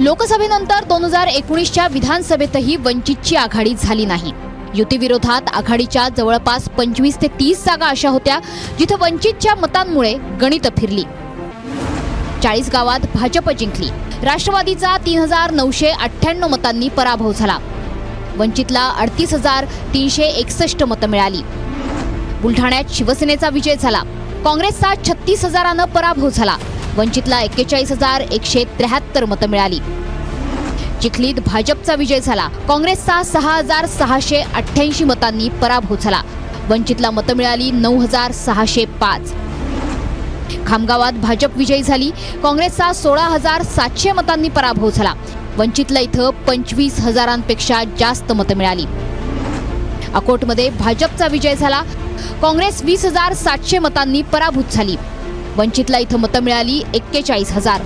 लोकसभेनंतर दोन हजार एकोणीसच्या विधानसभेतही वंचितची आघाडी झाली नाही. युतीविरोधात आघाडीच्या जवळपास पंचवीस ते तीस जागा अशा होत्या जिथं वंचितच्या मतांमुळे गणित फिरली. चाळीस गावात भाजप जिंकली. राष्ट्रवादीचा तीन हजार नऊशे अठ्ठ्याण्णव मतांनी पराभव झाला. वंचितला अडतीस हजार तीनशे एकसष्ट मतं मिळाली. बुलढाण्यात शिवसेनेचा विजय झाला. काँग्रेसचा छत्तीस हजारानं पराभव झाला. वंचितला एक्केचाळीस हजार एकशे त्र्याहत्तर मतं मिळाली. चिखलीत भाजपचा विजय झाला. काँग्रेसचा सहा हजार सहाशे अठ्ठ्याऐंशी मतांनी पराभव झाला. वंचितला मतं मिळाली नऊ हजार सहाशे पाच. खामगावात भाजप विजयी झाली. काँग्रेसचा सोळा हजार सातशे मतांनी पराभव झाला. वंचितला इथं पंचवीस हजारांपेक्षा जास्त मतं मिळाली. अकोटमध्ये भाजपचा विजय झाला. काँग्रेस वीस हजार सातशे मतांनी पराभूत झाली. वंचितला इथं मतं मिळाली एक्केचाळीस हजार.